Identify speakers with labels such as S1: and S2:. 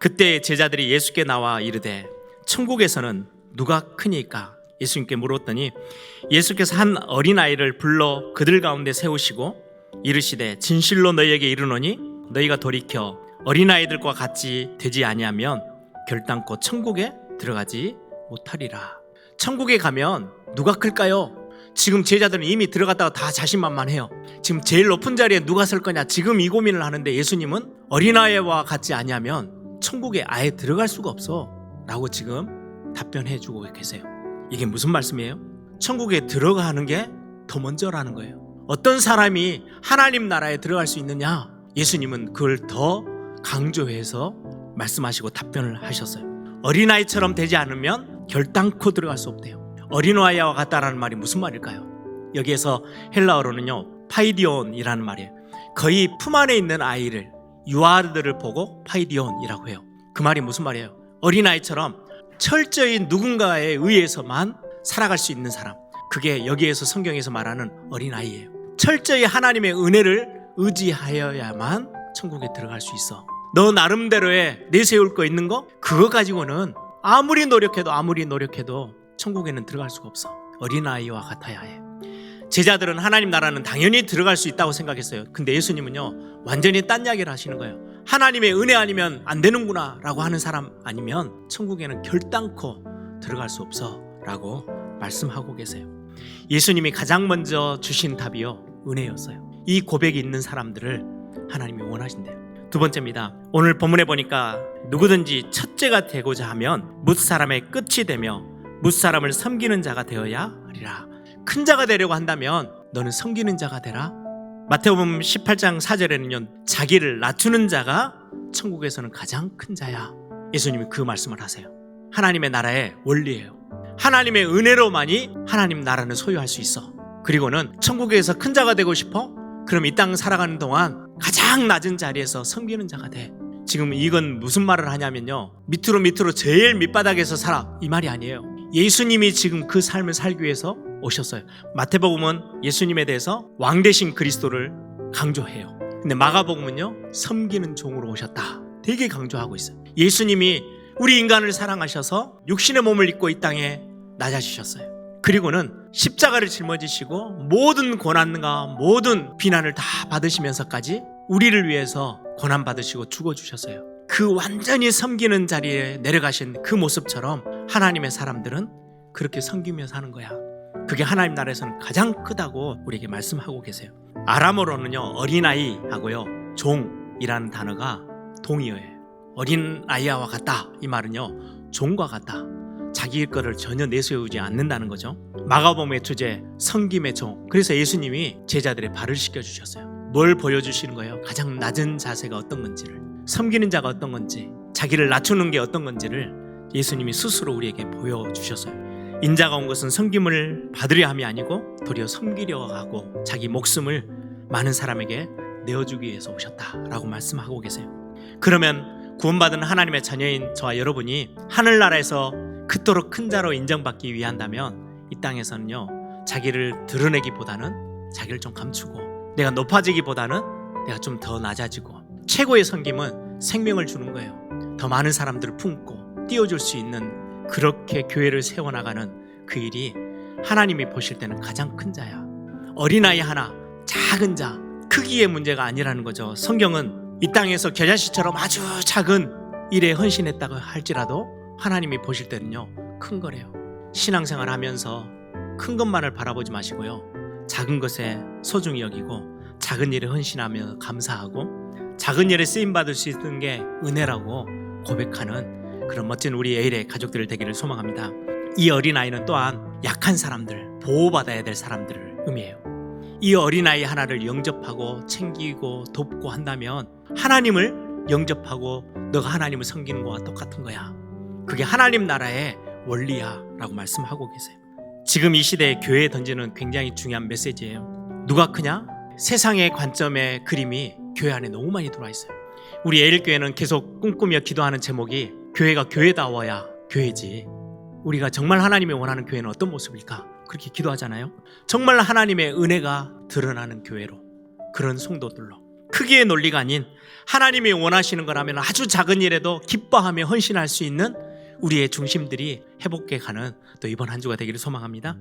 S1: 그때 제자들이 예수께 나와 이르되 천국에서는 누가 크니까 예수님께 물었더니 예수께서 한 어린아이를 불러 그들 가운데 세우시고 이르시되 진실로 너희에게 이르노니 너희가 돌이켜 어린아이들과 같이 되지 아니하면 결단코 천국에 들어가지 못하리라 천국에 가면 누가 클까요? 지금 제자들은 이미 들어갔다가 다 자신만만해요. 지금 제일 높은 자리에 누가 설 거냐? 지금 이 고민을 하는데 예수님은 어린아이와 같지 아니하면 천국에 아예 들어갈 수가 없어. 라고 지금 답변해 주고 계세요. 이게 무슨 말씀이에요? 천국에 들어가는 게 더 먼저라는 거예요. 어떤 사람이 하나님 나라에 들어갈 수 있느냐? 예수님은 그걸 더 강조해서 말씀하시고 답변을 하셨어요. 어린아이처럼 되지 않으면 결단코 들어갈 수 없대요. 어린아이와 같다라는 말이 무슨 말일까요? 여기에서 헬라어로는요 파이디온이라는 말이에요. 거의 품 안에 있는 아이를 유아들을 보고 파이디온이라고 해요. 그 말이 무슨 말이에요? 어린아이처럼 철저히 누군가에 의해서만 살아갈 수 있는 사람. 그게 여기에서 성경에서 말하는 어린아이예요. 철저히 하나님의 은혜를 의지하여야만 천국에 들어갈 수 있어. 너 나름대로의 내세울 거 있는 거? 그거 가지고는 아무리 노력해도 아무리 노력해도 천국에는 들어갈 수가 없어. 어린아이와 같아야 해. 제자들은 하나님 나라는 당연히 들어갈 수 있다고 생각했어요. 근데 예수님은요, 완전히 딴 이야기를 하시는 거예요. 하나님의 은혜 아니면 안 되는구나 라고 하는 사람 아니면 천국에는 결단코 들어갈 수 없어 라고 말씀하고 계세요. 예수님이 가장 먼저 주신 답이요, 은혜였어요. 이 고백이 있는 사람들을 하나님이 원하신대요. 두 번째입니다. 오늘 본문에 보니까 누구든지 첫째가 되고자 하면 뭇 사람의 끝이 되며 뭇 사람을 섬기는 자가 되어야 하리라. 큰 자가 되려고 한다면 너는 섬기는 자가 되라. 마태복음 18장 4절에는요. 자기를 낮추는 자가 천국에서는 가장 큰 자야. 예수님이 그 말씀을 하세요. 하나님의 나라의 원리예요. 하나님의 은혜로만이 하나님 나라는 소유할 수 있어. 그리고는 천국에서 큰 자가 되고 싶어? 그럼 이 땅 살아가는 동안 가장 낮은 자리에서 섬기는 자가 돼. 지금 이건 무슨 말을 하냐면요. 밑으로 밑으로 제일 밑바닥에서 살아. 이 말이 아니에요. 예수님이 지금 그 삶을 살기 위해서 오셨어요. 마태복음은 예수님에 대해서 왕 대신 그리스도를 강조해요. 근데 마가복음은요. 섬기는 종으로 오셨다. 되게 강조하고 있어요. 예수님이 우리 인간을 사랑하셔서 육신의 몸을 입고 이 땅에 낮아지셨어요. 그리고는 십자가를 짊어지시고 모든 고난과 모든 비난을 다 받으시면서까지 우리를 위해서 고난 받으시고 죽어 주셨어요. 그 완전히 섬기는 자리에 내려가신 그 모습처럼 하나님의 사람들은 그렇게 섬기며 사는 거야. 그게 하나님 나라에서는 가장 크다고 우리에게 말씀하고 계세요. 아람어로는요 어린아이 하고요 종이라는 단어가 동의어예요. 어린 아이와 같다 이 말은요 종과 같다. 자기 거를 전혀 내세우지 않는다는 거죠. 마가복음의 주제 성김의 종. 그래서 예수님이 제자들의 발을 씻겨 주셨어요. 뭘 보여주시는 거예요? 가장 낮은 자세가 어떤 건지를 섬기는 자가 어떤 건지 자기를 낮추는 게 어떤 건지를 예수님이 스스로 우리에게 보여주셨어요. 인자가 온 것은 섬김을 받으려 함이 아니고 도리어 섬기려 하고 자기 목숨을 많은 사람에게 내어주기 위해서 오셨다라고 말씀하고 계세요. 그러면 구원받은 하나님의 자녀인 저와 여러분이 하늘나라에서 그토록 큰 자로 인정받기 위한다면 이 땅에서는요 자기를 드러내기보다는 자기를 좀 감추고 내가 높아지기보다는 내가 좀 더 낮아지고 최고의 섬김은 생명을 주는 거예요. 더 많은 사람들을 품고 띄워줄 수 있는 그렇게 교회를 세워나가는 그 일이 하나님이 보실 때는 가장 큰 자야. 어린아이 하나, 작은 자, 크기의 문제가 아니라는 거죠. 성경은 이 땅에서 겨자씨처럼 아주 작은 일에 헌신했다고 할지라도 하나님이 보실 때는요, 큰 거래요. 신앙생활 하면서 큰 것만을 바라보지 마시고요. 작은 것에 소중히 여기고 작은 일에 헌신하며 감사하고 작은 일에 쓰임 받을 수 있는 게 은혜라고 고백하는 그런 멋진 우리 에일의 가족들 되기를 소망합니다. 이 어린아이는 또한 약한 사람들, 보호받아야 될 사람들을 의미해요. 이 어린아이 하나를 영접하고 챙기고 돕고 한다면 하나님을 영접하고 너가 하나님을 섬기는 거와 똑같은 거야. 그게 하나님 나라의 원리야 라고 말씀하고 계세요. 지금 이 시대에 교회에 던지는 굉장히 중요한 메시지예요. 누가 크냐? 세상의 관점의 그림이 교회 안에 너무 많이 들어와 있어요. 우리 에일교회는 계속 꿈꾸며 기도하는 제목이 교회가 교회다워야 교회지. 우리가 정말 하나님이 원하는 교회는 어떤 모습일까? 그렇게 기도하잖아요. 정말 하나님의 은혜가 드러나는 교회로 그런 성도들로 크기의 논리가 아닌 하나님이 원하시는 거라면 아주 작은 일에도 기뻐하며 헌신할 수 있는 우리의 중심들이 회복해 가는 또 이번 한 주가 되기를 소망합니다.